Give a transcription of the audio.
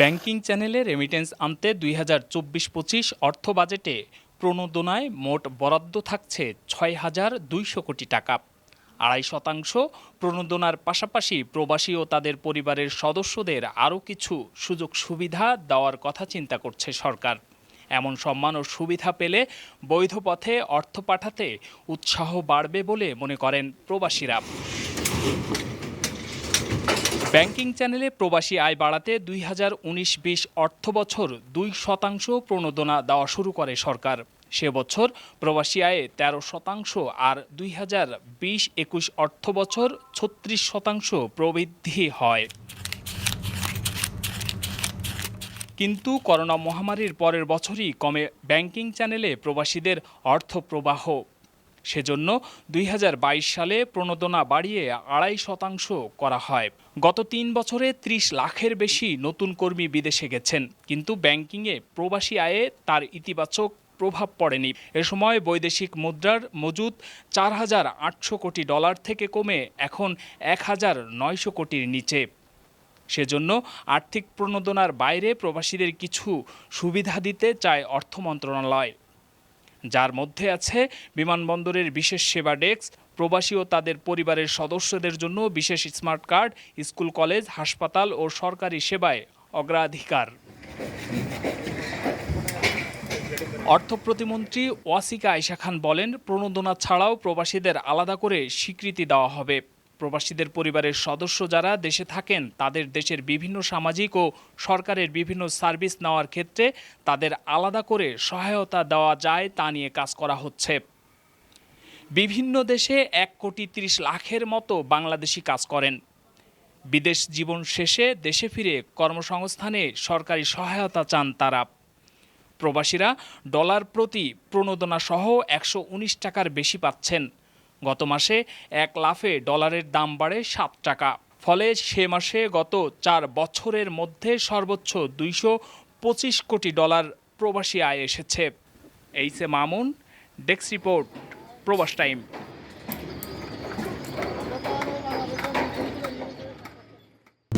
Banking চ্যানেলে remittance আনতে দুই হাজার চব্বিশ পঁচিশ অর্থ বাজেটে প্রণোদনায় মোট বরাদ্দ থাকছে ছয় হাজার দুইশো কোটি টাকা। আড়াই শতাংশ প্রণোদনার পাশাপাশি প্রবাসী ও তাদের পরিবারের সদস্যদের আরও কিছু সুযোগ সুবিধা দেওয়ার কথা চিন্তা করছে সরকার। এমন সম্মান ও সুবিধা পেলে বৈধ পথে অর্থ পাঠাতে উৎসাহ বাড়বে বলে মনে করেন প্রবাসীরা। ব্যাংকিং চ্যানেলে প্রবাসী আয় বাড়াতে দুই হাজার উনিশ বিশ অর্থ বছর দুই শতাংশ প্রণোদনা দেওয়া শুরু করে সরকার। সে বছর প্রবাসী আয়ে তেরো শতাংশ আর দুই হাজার বিশ একুশ অর্থ বছর ছত্রিশ শতাংশ প্রবৃদ্ধি হয়। কিন্তু করোনা মহামারীর পরের বছরই কমে ব্যাংকিং চ্যানেলে প্রবাসীদের অর্থ প্রবাহ সেজন্য দুই হাজার বাইশ সালে প্রণোদনা বাড়িয়ে আড়াই শতাংশ করা হয়। গত তিন বছরে ত্রিশ লাখের বেশি নতুন কর্মী বিদেশে গেছেন, কিন্তু ব্যাংকিংয়ে প্রবাসী আয়ে তার ইতিবাচক প্রভাব পড়েনি। এ সময় বৈদেশিক মুদ্রার মজুদ চার হাজার আটশো কোটি ডলার থেকে কমে এখন এক হাজার নয়শো কোটির নিচে। সেজন্য আর্থিক প্রণোদনার বাইরে প্রবাসীদের কিছু সুবিধা দিতে চায় অর্থ মন্ত্রণালয়। যার মধ্যে আছে বিমানবন্দরের বিশেষ সেবা ডেস্ক, প্রবাসী ও তাদের পরিবারের সদস্যদের জন্য বিশেষ স্মার্ট কার্ড, স্কুল কলেজ, হাসপাতাল ও সরকারি সেবায় অগ্রাধিকার। অর্থ প্রতিমন্ত্রী ওয়াসিকা আয়শা খান বলেন, প্রণোদনা ছাড়াও প্রবাসীদের আলাদা করে স্বীকৃতি দেওয়া হবে। প্রবাসীদের পরিবারের সদস্য যারা দেশে থাকেন, তাদের দেশের বিভিন্ন সামাজিক ও সরকারের বিভিন্ন সার্ভিস নেওয়ার ক্ষেত্রে তাদের আলাদা করে সহায়তা দেওয়া যায় তা নিয়ে কাজ করা হচ্ছে। বিভিন্ন দেশে এক কোটি তিরিশ লাখের মতো বাংলাদেশি কাজ করেন। বিদেশ জীবন শেষে দেশে ফিরে কর্মসংস্থানে সরকারি সহায়তা চান তারা। প্রবাসীরা ডলার প্রতি প্রণোদনা সহ একশো টাকার বেশি পাচ্ছেন। গত মাসে এক লাফে ডলারের দাম বাড়ে সাত টাকা। ফলে সে মাসে গত চার বছরের মধ্যে সর্বোচ্চ দুইশো পঁচিশ কোটি ডলার প্রবাসী আয় এসেছে। এইসে মামুন, ডেস্ক রিপোর্ট, প্রবাস টাইম।